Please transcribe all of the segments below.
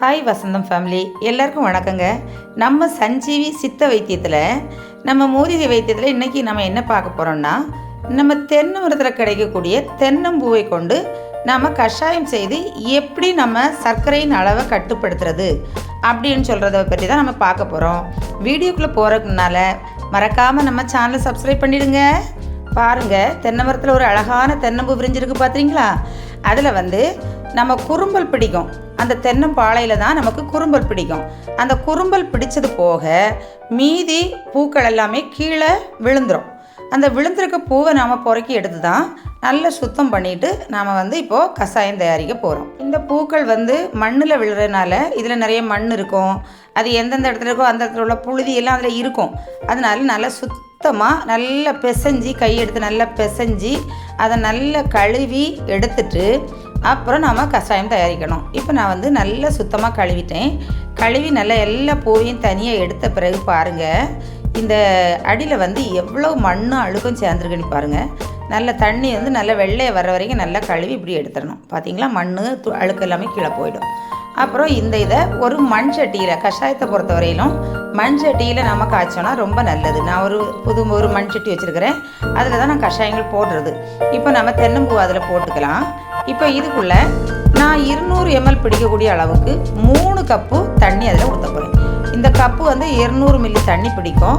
Hi வசந்தம் family எல்லாருக்கும் வணக்கங்க. நம்ம சஞ்சீவி சித்த வைத்தியத்தில் நம்ம மூலிகை வைத்தியத்தில் இன்றைக்கி நம்ம என்ன பார்க்க போகிறோம்னா நம்ம தென்னை மரத்தில் கிடைக்கக்கூடிய தென்னம்பூவை கொண்டு நாம் கஷாயம் செய்து எப்படி நம்ம சர்க்கரையின் அளவை கட்டுப்படுத்துறது அப்படின்னு சொல்கிறத பற்றி தான் நம்ம பார்க்க போகிறோம் வீடியோக்குள்ளே போகிறதுக்கு முன்னால் மறக்காமல் நம்ம சேனலை சப்ஸ்கிரைப் பண்ணிடுங்க. பாருங்கள் தென்னை மரத்தில் ஒரு அழகான தென்னம்பூ விரிஞ்சிருக்கு பார்த்தீங்களா அதில் வந்து நம்ம குறும்பல் பிடிக்கும். அந்த தென்னம்பாளையில் தான் நமக்கு குறும்பல் பிடிக்கும். அந்த குறும்பல் பிடிச்சது போக மீதி பூக்கள் எல்லாமே கீழே விழுந்துரும். அந்த விழுந்திருக்க பூவை நாம் பொறுக்கி எடுத்து தான் நல்லா சுத்தம் பண்ணிட்டு நாம் வந்து இப்போது கஷாயம் தயாரிக்க போகிறோம் இந்த பூக்கள் வந்து மண்ணில் விழுறதுனால இதில் நிறைய மண் இருக்கும். அது எந்தெந்த இடத்துல இருக்கோ அந்த இடத்துல உள்ள புழுதி எல்லாம் அதில் இருக்கும். அதனால நல்லா சுத்தமாக நல்லா பிசைஞ்சு கையெடுத்து நல்லா பிசைஞ்சு அதை நல்லா கழுவி எடுத்துட்டு அப்புறம் நாம் கஷாயம் தயாரிக்கணும். இப்போ நான் வந்து நல்லா சுத்தமாக கழுவிட்டேன். கழுவி நல்லா எல்லா பூவையும் தனியாக எடுத்த பிறகு பாருங்கள் இந்த அடியில் வந்து எவ்வளோ மண்ணும் அழுக்கும் சேர்ந்துருக்குன்னு பாருங்கள் நல்ல தண்ணி வந்து நல்லா வெள்ளையை வர வரைக்கும் நல்லா கழுவி இப்படி எடுத்துடணும். பார்த்தீங்களா மண் து அழுக்கு எல்லாமே கீழே போயிடும். அப்புறம் இந்த இதை ஒரு மண் சட்டியில் கஷாயத்தை பொறுத்த வரையிலும் மண் சட்டியில் நம்ம காய்ச்சோன்னா ரொம்ப நல்லது. நான் ஒரு புது ஒரு மண் சட்டி வச்சுருக்கிறேன். அதில் தான் நான் கஷாயங்கள் போடுறது. இப்போ நம்ம தென்னம்பூ அதில் போட்டுக்கலாம். இப்போ இதுக்குள்ளே நான் இருநூறு எம்எல் பிடிக்கக்கூடிய அளவுக்கு மூணு கப்பு தண்ணி அதில் ஊற்ற போகிறேன் இந்த கப்பு வந்து இருநூறு மில்லி தண்ணி பிடிக்கும்.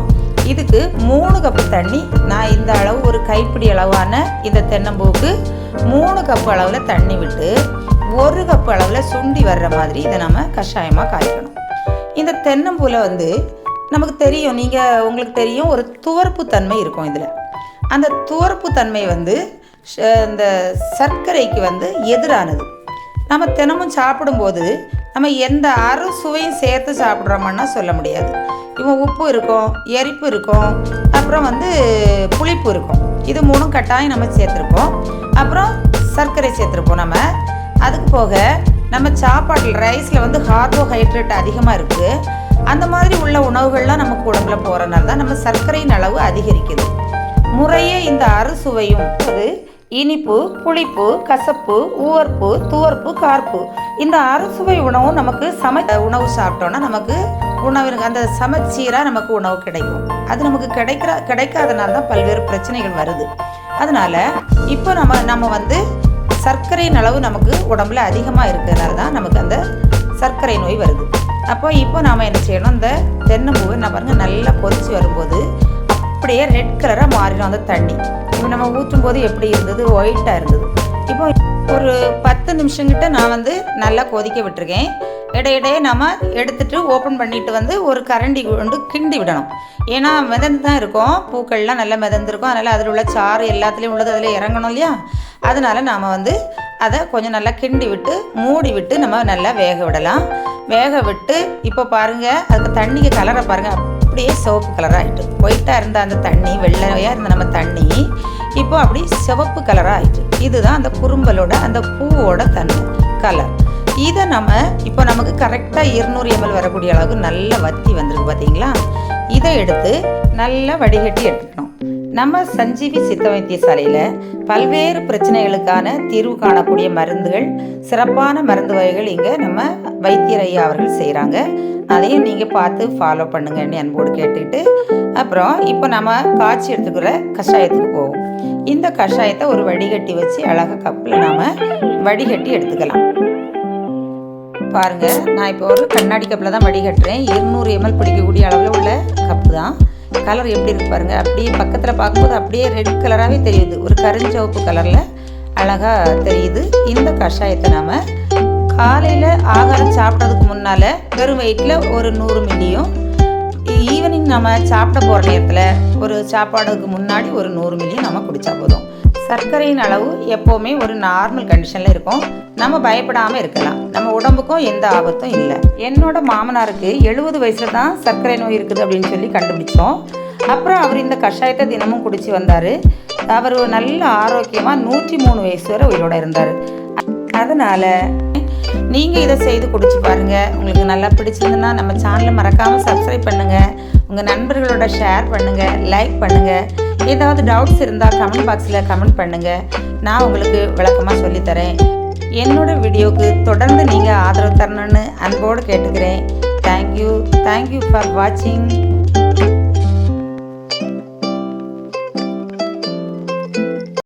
இதுக்கு மூணு கப்பு தண்ணி நான் இந்த அளவு ஒரு கைப்பிடி அளவான இந்த தென்னம்பூவுக்கு மூணு கப்பு அளவில் தண்ணி விட்டு ஒரு கப்பு அளவில் சுண்டி வர்ற மாதிரி இதை நம்ம கஷாயமாக காய்க்கணும். இந்த தென்னம்பூவில் வந்து நமக்கு தெரியும் நீங்கள் உங்களுக்கு தெரியும் ஒரு துவர்ப்பு தன்மை இருக்கும் இதில். அந்த துவர்ப்பு தன்மை வந்து இந்த சர்க்கரைக்கு வந்து எதிரானது. நம்ம தினமும் சாப்பிடும்போது நம்ம எந்த அறுசுவையும் சேர்த்து சாப்பிட்றோம்னா சொல்ல முடியாது. இவன் உப்பு இருக்கும் எரிப்பு இருக்கும் அப்புறம் வந்து புளிப்பு இருக்கும். இது மூணும் கட்டாயம் நம்ம சேர்த்துருப்போம் அப்புறம் சர்க்கரை சேர்த்துருப்போம் நம்ம. அதுக்கு போக நம்ம சாப்பாட்டில் ரைஸில் வந்து கார்போஹைட்ரேட் அதிகமாக இருக்குது அந்த மாதிரி உள்ள உணவுகள்லாம் நமக்கு உடம்புல போகிறனால தான் நம்ம சர்க்கரையின் அளவு அதிகரிக்குது. முறையே இந்த அறுசுவையும் அது இனிப்பு புளிப்பு கசப்பு ஊவர்ப்பு துவர்ப்பு கார்ப்பு. இந்த அறுசுவை உணவும் நமக்கு சம உணவு சாப்பிட்டோன்னா நமக்கு உணவு அந்த சமச்சீராக நமக்கு உணவு கிடைக்கும். அது நமக்கு கிடைக்கிற கிடைக்காதனால தான் பல்வேறு பிரச்சனைகள் வருது. அதனால் இப்போ நம்ம நம்ம வந்து சர்க்கரையின் அளவு நமக்கு உடம்புல அதிகமாக இருக்கிறதுனால தான் நமக்கு அந்த சர்க்கரை நோய் வருது. அப்போ இப்போ நாம் என்ன செய்யணும்? இந்த தென்னம்பூவை நான் பாருங்கள் நல்லா கொதிச்சு வரும்போது அப்படியே ரெட் கலராக மாறிடும் அந்த தண்ணி. நம்ம ஊற்றும் போது எப்படி இருந்தது? ஒயிட்டாக இருந்தது. இப்போ ஒரு பத்து நிமிஷங்கிட்ட நான் வந்து நல்லா கொதிக்க விட்டுருக்கேன். இடையிடையே நம்ம எடுத்துட்டு ஓப்பன் பண்ணிட்டு வந்து ஒரு கரண்டி கொண்டு கிண்டி விடணும். ஏன்னா மிதந்து தான் இருக்கும். பூக்கள்லாம் நல்லா மிதந்துருக்கும். அதனால் அதில் உள்ள சாறு எல்லாத்துலேயும் உள்ளது. அதில் இறங்கணும் இல்லையா? அதனால் நாம் வந்து அதை கொஞ்சம் நல்லா கிண்டி விட்டு மூடி விட்டு நம்ம நல்லா வேக விடலாம். வேக விட்டு இப்போ பாருங்கள் அதுக்கு தண்ணிக்கு கலரை பாருங்கள் அப்படியே சிவப்பு கலராக ஆகிட்டு ஒயிட்டாக இருந்த அந்த தண்ணி வெள்ளையாக இருந்த நம்ம தண்ணி இப்போ அப்படி சிவப்பு கலராக ஆயிடுச்சு. இதுதான் அந்த குறும்பலோட அந்த பூவோட தன்மை கலர் இதை நம்ம இப்போ நமக்கு கரெக்டாக இருநூறு எம்எல் வரக்கூடிய அளவுக்கு நல்லா வத்தி வந்திருக்கு பார்த்தீங்களா இதை எடுத்து நல்லா வடிகட்டி எடுத்துக்கணும். நம்ம சஞ்சீவி சித்த வைத்தியசாலையில் பல்வேறு பிரச்சனைகளுக்கான தீர்வு காணக்கூடிய மருந்துகள் சிறப்பான மருந்து வகைகள் இங்கே நம்ம வைத்தியர் ஐயா அவர்கள் செய்கிறாங்க அதையும் நீங்கள் பார்த்து ஃபாலோ பண்ணுங்கன்னு அன்போடு கேட்டுக்கிட்டு அப்புறம் இப்போ நம்ம காய்ச்சி எடுத்துக்கிற கஷாயத்துக்கு போவோம். இந்த கஷாயத்தை ஒரு வடிகட்டி வச்சு அழகாக கப்பில் நாம் வடிகட்டி எடுத்துக்கலாம். பாருங்கள் நான் இப்போ ஒரு கண்ணாடி கப்பில் தான் வடிகட்டுறேன் இருநூறு எம்எல் பிடிக்கக்கூடிய அளவில் உள்ள கப்பு தான். கலர் எப்படி இருக்கு பாருங்கள் அப்படியே பக்கத்தில் பார்க்கும்போது அப்படியே ரெட் கலராகவே தெரியுது. ஒரு கருஞ்சிவப்பு கலரில் அழகாக தெரியுது. இந்த கஷாயத்தை நாம் காலையில் ஆகாரம் சாப்பிட்றதுக்கு முன்னால் வெறும் வெயிட்டில் ஒரு நூறு மில்லியும் ஈவினிங் நம்ம சாப்பிட போகிற நேரத்தில் ஒரு சாப்பாடுக்கு முன்னாடி ஒரு நூறு மில்லியும் நம்ம குடித்தா போதும். சர்க்கரையின் அளவு எப்போவுமே ஒரு நார்மல் கண்டிஷனில் இருக்கும். நம்ம பயப்படாமல் இருக்கலாம். நம்ம உடம்புக்கும் எந்த ஆபத்தும் இல்லை. என்னோட மாமனாருக்கு எழுபது வயசில் தான் சர்க்கரை நோய் இருக்குது அப்படின்னு சொல்லி கண்டுபிடிச்சோம். அப்புறம் அவர் இந்த கஷாயத்தை தினமும் குடிச்சு வந்தார். அவர் நல்ல ஆரோக்கியமாக நூற்றி மூணு வயசு வரை உயிரோட இருந்தார். அதனால் நீங்கள் இதை செய்து குடிச்சு பாருங்கள் உங்களுக்கு நல்லா பிடிச்சிருந்துன்னா நம்ம சேனலை மறக்காமல் சப்ஸ்கிரைப் பண்ணுங்கள் உங்கள் நண்பர்களோட ஷேர் பண்ணுங்கள் லைக் பண்ணுங்கள் ஏதாவது டவுட்ஸ் இருந்தால் கமெண்ட் பாக்ஸில் கமெண்ட் பண்ணுங்கள் நான் உங்களுக்கு விளக்கமாக சொல்லித்தரேன். என்னோட வீடியோவுக்கு தொடர்ந்து நீங்கள் ஆதரவு தரணும்னு அன்போடு கேட்டுக்கிறேன். தேங்க்யூ தேங்க்யூ ஃபார் வாட்சிங்